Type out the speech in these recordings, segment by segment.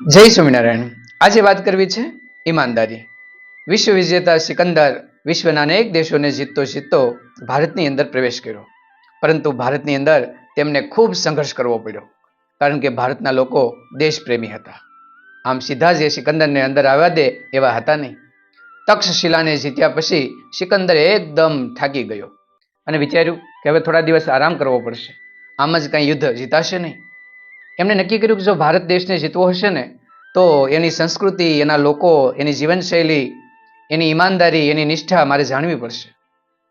જય સ્વામિનારાયણ. આજે વાત કરવી છે ઈમાનદારી. વિશ્વ વિજેતા સિકંદર વિશ્વના અનેક દેશોને જીતતો જીતતો ભારતની અંદર પ્રવેશ કર્યો. પરંતુ ભારતની અંદર તેમને ખૂબ સંઘર્ષ કરવો પડ્યો, કારણ કે ભારતના લોકો દેશપ્રેમી હતા. આમ સીધા જ સિકંદરને અંદર આવવા દે એવા હતા નહીં. તક્ષશિલાને જીત્યા પછી સિકંદર એકદમ થાકી ગયો અને વિચાર્યું કે હવે થોડા દિવસ આરામ કરવો પડશે. આમ જ કંઈ યુદ્ધ જીતાશે નહીં. એમણે નક્કી કર્યું કે જો ભારત દેશને જીતવો હશે ને, તો એની સંસ્કૃતિ, એના લોકો, એની જીવનશૈલી, એની ઈમાનદારી, એની નિષ્ઠા મારે જાણવી પડશે.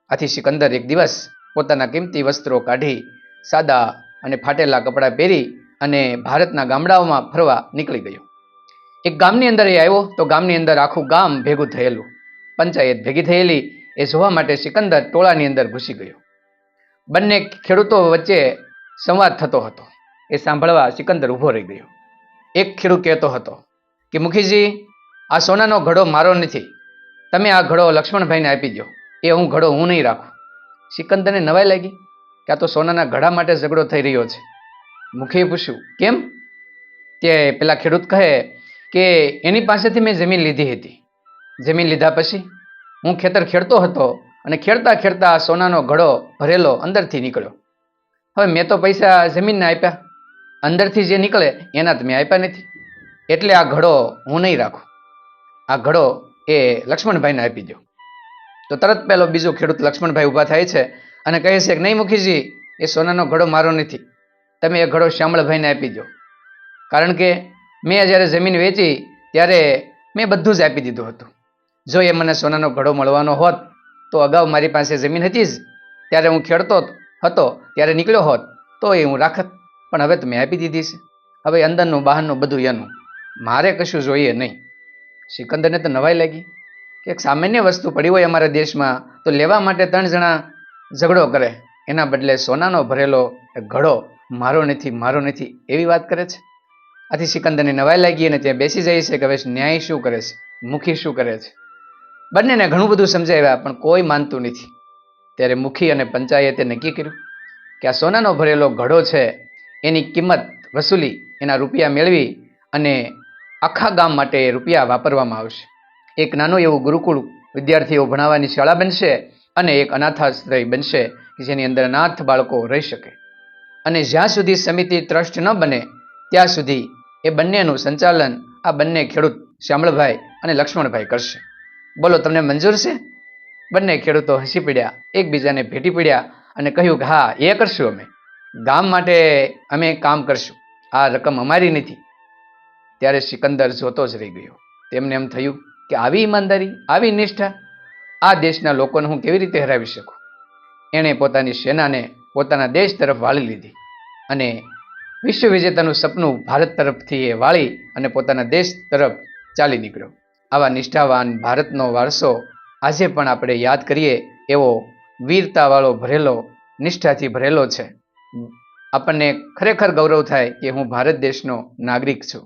આથી સિકંદર એક દિવસ પોતાના કિંમતી વસ્ત્રો કાઢી, સાદા અને ફાટેલા કપડાં પહેરી અને ભારતના ગામડાઓમાં ફરવા નીકળી ગયો. એક ગામની અંદર એ આવ્યો, તો ગામની અંદર આખું ગામ ભેગું થયેલું. પંચાયત ભેગી થયેલી, એ જોવા માટે સિકંદર ટોળાની અંદર ઘૂસી ગયો. બંને ખેડૂતો વચ્ચે સંવાદ થતો હતો. એ સાંભળવા સિકંદર ઊભો રહી ગયો. એક ખેડૂત કહેતો હતો કે, મુખીજી, આ સોનાનો ઘડો મારો નથી. તમે આ ઘડો લક્ષ્મણભાઈને આપી દો એ હું ઘડો હું નહીં રાખું. સિકંદરને નવાઈ લાગી કે આ તો સોનાના ઘડા માટે ઝઘડો થઈ રહ્યો છે. મુખીએ પૂછ્યું, કેમ? તે પેલા ખેડૂત કહે કે, એની પાસેથી મેં જમીન લીધી હતી. જમીન લીધા પછી હું ખેતર ખેડતો હતો અને ખેડતા ખેડતા સોનાનો ઘડો ભરેલો અંદરથી નીકળ્યો. હવે મેં તો પૈસા જમીનને આપ્યા. અંદરથી જે નીકળે એના મેં આપ્યા નથી. એટલે આ ઘડો હું નહીં રાખું. આ ઘડો એ લક્ષ્મણભાઈને આપી દો તો તરત પહેલો બીજો ખેડૂત લક્ષ્મણભાઈ ઊભા થાય છે અને કહે છે કે, નહીં મુખીજી, એ સોનાનો ઘડો મારો નથી. તમે એ ઘડો શ્યામળભાઈને આપી દો કારણ કે મેં જ્યારે જમીન વેચી, ત્યારે મેં બધું જ આપી દીધું હતું. જો એ મને સોનાનો ઘડો મળવાનો હોત, તો અગાઉ મારી પાસે જમીન હતી જ. ત્યારે હું ખેડતો હતો, ત્યારે નીકળ્યો હોત, તો એ હું રાખત. પણ હવે તો મેં આપી દીધી છે. હવે અંદરનું, બહારનું બધું એનું. મારે કશું જોઈએ નહીં. સિકંદરને તો નવાઈ લાગી કે એક સામાન્ય વસ્તુ પડી હોય અમારા દેશમાં તો લેવા માટે ત્રણ જણા ઝઘડો કરે. એના બદલે સોનાનો ભરેલો ઘડો મારો નથી મારો નથી એવી વાત કરે છે. આથી સિકંદરને નવાઈ લાગી અને ત્યાં બેસી જાય છે કે હવે ન્યાય શું કરે છે? મુખી શું કરે છે? બંનેને ઘણું બધું સમજાવ્યા, પણ કોઈ માનતું નથી. ત્યારે મુખી અને પંચાયતે નક્કી કર્યું કે આ સોનાનો ભરેલો ઘડો છે એની કિંમત વસૂલી એના રૂપિયા મેળવી અને આખા ગામ માટે રૂપિયા વાપરવામાં આવશે. એક નાનું એવું ગુરુકુળ વિદ્યાર્થીઓ ભણાવવાની શાળા બનશે અને એક અનાથાશ્રય બનશે કે જેની અંદર અનાથ બાળકો રહી શકે. અને જ્યાં સુધી સમિતિ ટ્રસ્ટ ન બને, ત્યાં સુધી એ બંનેનું સંચાલન આ બંને ખેડૂત શ્યામળભાઈ અને લક્ષ્મણભાઈ કરશે. બોલો, તમને મંજૂર છે? બંને ખેડૂતો હસી પડ્યા, એકબીજાને ભેટી પડ્યા અને કહ્યું કે હા, એ કરશું અમે. ગામ માટે અમે કામ કરશું. આ રકમ અમારી નથી. ત્યારે સિકંદર જોતો જ રહી ગયો. તેમને એમ થયું કે આવી ઈમાનદારી, આવી નિષ્ઠા આ દેશના લોકોને હું કેવી રીતે હરાવી શકું? એણે પોતાની સેનાને પોતાના દેશ તરફ વાળી લીધી અને વિશ્વ વિજેતાનું સપનું ભારત તરફથી એ વાળી અને પોતાના દેશ તરફ ચાલી નીકળ્યો. આવા નિષ્ઠાવાન ભારતનો વારસો આજે પણ આપણે યાદ કરીએ એવો વીરતાવાળો ભરેલો, નિષ્ઠાથી ભરેલો છે. આપણને ખરેખર ગૌરવ થાય કે હું ભારત દેશનો નાગરિક છું.